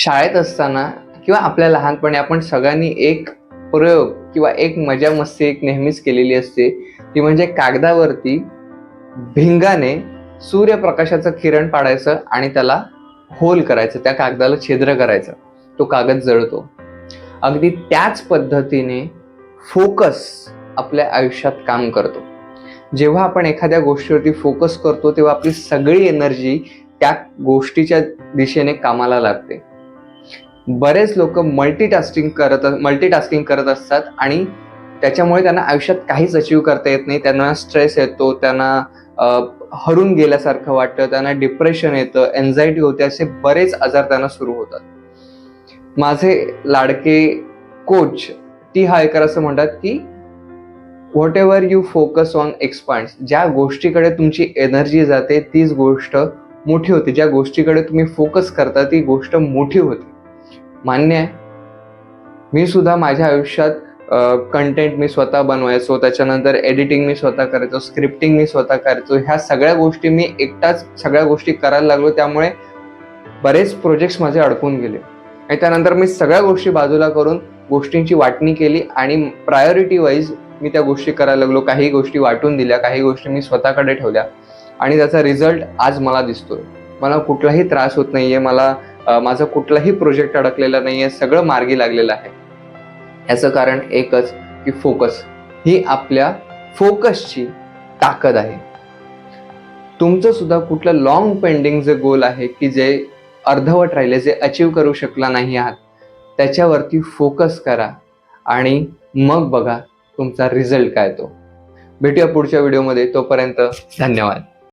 शाळेत असताना किंवा आपल्या लहानपणी आपण सगळ्यांनी एक प्रयोग किंवा एक मजा मस्ती एक नेहमीच केलेली असते. ती म्हणजे कागदावरती भिंगाने सूर्यप्रकाशाचं किरण पाडायचं आणि त्याला होल करायचं त्या कागदाला छिद्र करायचं. तो कागद जळतो. अगदी त्याच पद्धतीने फोकस आपल्या आयुष्यात काम करतो. जेव्हा आपण एखाद्या गोष्टीवरती फोकस करतो तेव्हा आपली सगळी एनर्जी त्या गोष्टीच्या दिशेने कामाला लागते. बरेच लोक मल्टीटास्किंग करत मल्टीटास्किंग करत असतात आणि त्याच्यामुळे त्यांना आयुष्यात काहीच अचीव करता येत नाही. त्यांना स्ट्रेस येतो त्यांना हरून गेल्यासारखं वाटतं त्यांना डिप्रेशन येतं एन्झायटी होते असे बरेच आजार त्यांना सुरू होतात. माझे लाडके कोच टी हायकर असं म्हणतात की whatever you focus on expand ज्या गोष्टीकडे तुमची एनर्जी जाते तीच गोष्ट मोठी होते. ज्या गोष्टीकडे तुम्ही फोकस करता ती गोष्ट मोठी होते. मान्य आहे. मी सुद्धा माझ्या आयुष्यात कंटेंट मी स्वतः बनवायचो त्याच्यानंतर एडिटिंग मी स्वतः करायचो स्क्रिप्टिंग मी स्वतः करायचो ह्या सगळ्या गोष्टी मी एकटाच सगळ्या गोष्टी करायला लागलो त्यामुळे बरेच प्रोजेक्ट्स माझे अडकून गेले. आणि त्यानंतर मी सगळ्या गोष्टी बाजूला करून गोष्टींची वाटणी केली आणि प्रायोरिटी वाईज मी त्या गोष्टी करायला लागलो काही गोष्टी वाटून दिल्या काही गोष्टी मी स्वतःकडे ठेवल्या आणि त्याचा रिझल्ट आज मला दिसतोय. मला कुठलाही त्रास होत नाहीये मला माझा कुठलाही प्रोजेक्ट अडकलेला नाहीये सगळं मार्गी लागलेलं आहे. याचं कारण एकच की फोकस ही आपल्या फोकसची ताकद आहे. तुमचं सुद्धा कुठलं लॉंग पेंडिंग जे गोल आहे की जे अर्धवट राहिले जे अचीव करू शकला नाही आहात त्याच्यावरती फोकस करा आणि मग बघा तुमचा रिझल्ट काय तो. भेटूया पुढच्या व्हिडिओमध्ये तोपर्यंत धन्यवाद.